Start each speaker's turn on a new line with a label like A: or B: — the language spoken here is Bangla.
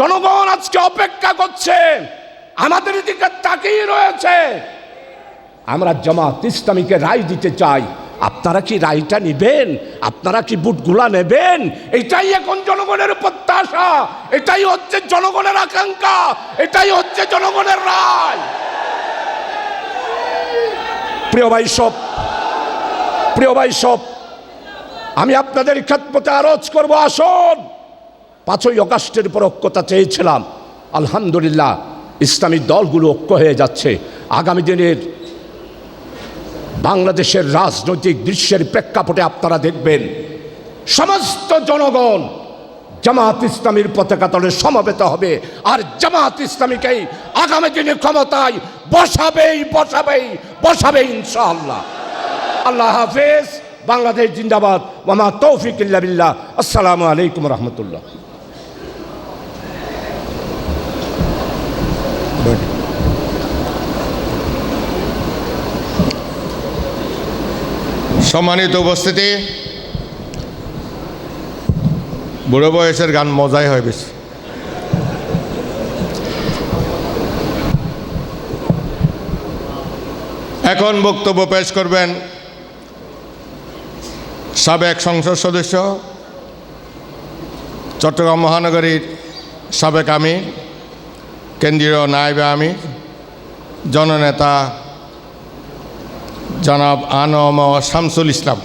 A: জনগণ আজকে অপেক্ষা করছে। আমাদের দিকে তাকিয়ে রয়েছে। আমরা জামাত ইসলামীকে রায় দিতে চাই। আপনারা কি রায়টা নেবেন? আপনারা কি বুটগুলা নেবেন? এটাই এখন জনগণের প্রত্যাশা। এটাই হচ্ছে জনগণের আকাঙ্ক্ষা। এটাই হচ্ছে জনগণের রায়। প্রিয় ভাই সব, প্রিয় ভাই সব, আমি আপনাদের ক্ষেত্রতে আরজ করব, আসুন। পাঁচই অগাস্টের পর ঐক্যতা চেয়েছিলাম। আলহামদুলিল্লাহ, ইসলামী দলগুলো ঐক্য হয়ে যাচ্ছে। আগামী দিনের বাংলাদেশের রাজনৈতিক দৃশ্যের প্রেক্ষাপটে আপনারা দেখবেন, সমস্ত জনগণ জামাত ইসলামীর পতাকা তলে সমবেত হবে আর জামাত ইসলামীকেই আগামী দিনে ক্ষমতায় বসাবেই বসাবেই বসাবে ইনশাআল্লাহ। আল্লাহ হাফেজ, বাংলাদেশ জিন্দাবাদ ওয়ামা তৌফিক আসসালামু আলাইকুম রহমতুল্লাহ।
B: সম্মানিত উপস্থিতি। বুড়ো বয়সের গান মজাই হয় বেশি। এখন বক্তব্য পেশ করবেন সাবেক সংসদ সদস্য, চট্টগ্রাম মহানগরীর সাবেক আমির, কেন্দ্রীয় নায়েবে আমির, জননেতা জনাব আনম শামসুল ইসলাম।